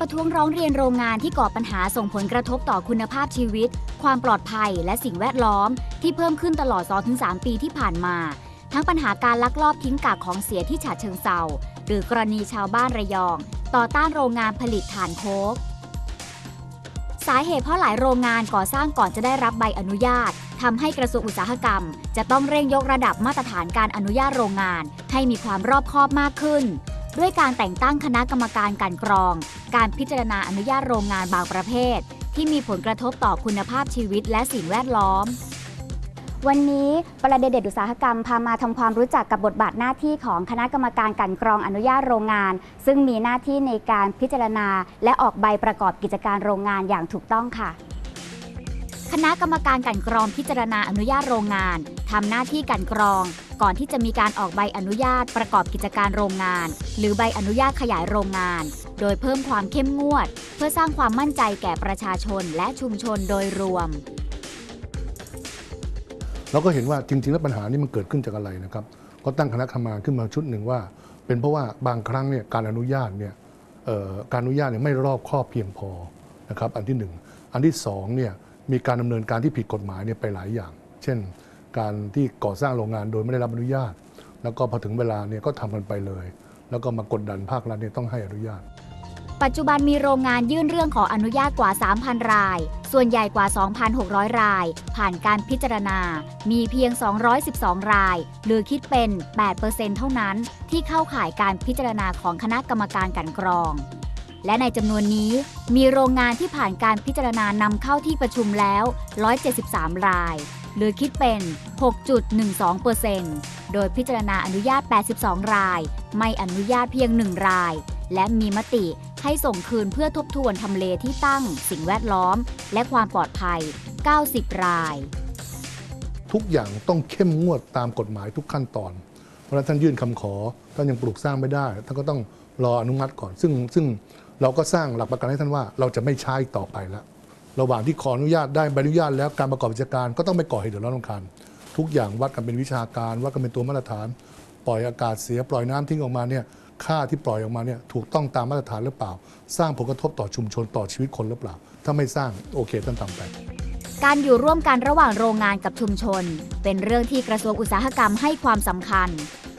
ประท้วงร้องเรียนโรงงานที่ก่อปัญหาส่งผลกระทบต่อคุณภาพชีวิต ความปลอดภัยและสิ่งแวดล้อม ที่เพิ่มขึ้นตลอด 2-3 ปีที่ผ่านมา ทั้งปัญหาการลักลอบทิ้งกากของเสียที่ฉะเชิงเซาหรือกรณีชาวบ้านระยอง ต่อต้านโรงงานผลิตถ่านโคกสาเหตุเพราะหลายโรงงานก่อสร้างก่อนจะได้รับใบอนุญาตทำให้กระทรวงอุตสาหกรรม จะต้องเร่งยกระดับมาตรฐานการอนุญาตโรงงาน ให้มีความรอบคอบมากขึ้น ด้วยการแต่งตั้งคณะกรรมการกลันกรอง การพิจารณาอนุญาตโรงงานบางประเภท ที่มีผลกระทบต่อคุณภาพชีวิตและสิ่งแวดล้อม วันนี้ประเด็นเด็ดอุตสาหกรรมพามาทำความรู้จักกับบทบาทหน้าที่ของคณะกรรมการกันกรองอนุญาตโรงงาน ซึ่งมีหน้าที่ในการพิจารณา และออกใบประกอบกิจการโรงงานอย่างถูกต้องค่ะคณะกรรมการกันกรองพิจารณาอนุญาตโรงงานทำหน้าที่กันกรอง ก่อนที่จะมีการออกใบอนุญาตประกอบกิจการโรงงาน หรือใบอนุญาตขยายโรงงาน โดยเพิ่มความเข้มงวด เพื่อสร้างความมั่นใจแก่ประชาชนและชุมชนโดยรวม เราก็เห็นว่าจริงๆแล้วปัญหานี้มันเกิดขึ้นจากอะไรนะครับ ก็ตั้งคณะทำงานขึ้นมาชุดหนึ่งว่า เป็นเพราะว่าบางครั้งเนี่ยการอนุญาตเนี่ยการอนุญาตเนี่ยไม่รอบครอบเพียงพอนะครับ อันที่หนึ่งอันที่สองเนี่ยมีการดำเนินการที่ผิดกฎหมายเนี่ยไปหลายอย่าง เช่น การที่ก่อสร้างโรงงานโดยไม่ได้รับอนุญาต แล้วก็พอถึงเวลาเนี่ยก็ทำกันไปเลย แล้วก็มากดดันภาครัฐเนี่ยต้องให้อนุญาต ปัจจุบันมีโรงงานยื่นเรื่องขออนุญาตกว่า 3,000 ราย ส่วนใหญ่กว่า 2,600 ราย ผ่านการพิจารณา มีเพียง 212 ราย หรือคิดเป็น 8%เท่านั้นที่เข้าข่ายการพิจารณาของคณะกรรมการกันกรองและในจำนวนนี้มีโรงงานที่ผ่านการพิจารณานำเข้าที่ประชุมแล้ว 173 ราย หรือคิดเป็น 6.12%โดยพิจารณาอนุญาต 82 ราย ไม่อนุญาตเพียง 1 ราย และมีมติให้ส่งคืนเพื่อทบทวนทำเลที่ตั้ง สิ่งแวดล้อม และความปลอดภัย 90 ราย ทุกอย่างต้องเข้มงวดตามกฎหมายทุกขั้นตอน เพราะฉะนั้นท่านยื่นคำขอ ท่านยังปลูกสร้างไม่ได้ ท่านก็ต้องรออนุมัติก่อน ซึ่งซึ่งเราก็สร้างหลักประกันให้ท่านว่าเราจะไม่ใช้อีกต่อไปแล้ว ระหว่างที่ขออนุญาตได้ใบอนุญาตแล้วการประกอบกิจการก็ต้องไม่ก่อเหตุเดือดร้อนรำคาญทุกอย่างวัดกันเป็นวิชาการวัดกันเป็นตัวมาตรฐาน ปล่อยอากาศเสียปล่อยน้ำทิ้งออกมาเนี่ยค่าที่ปล่อยออกมาเนี่ยถูกต้องตามมาตรฐานหรือเปล่า สร้างผลกระทบต่อชุมชนต่อชีวิตคนหรือเปล่า ถ้าไม่สร้างโอเคท่านทำไปการอยู่ร่วมกันระหว่างโรงงานกับชุมชน เป็นเรื่องที่กระทรวงอุตสาหกรรมให้ความสำคัญ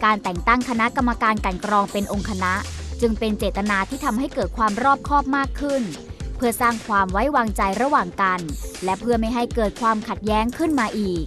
การแต่งตั้งคณะกรรมการกันกรองเป็นองค์คณะ จึงเป็นเจตนาที่ทำให้เกิดความรอบคอบมากขึ้น เพื่อสร้างความไว้วางใจระหว่างกัน และเพื่อไม่ให้เกิดความขัดแย้งขึ้นมาอีก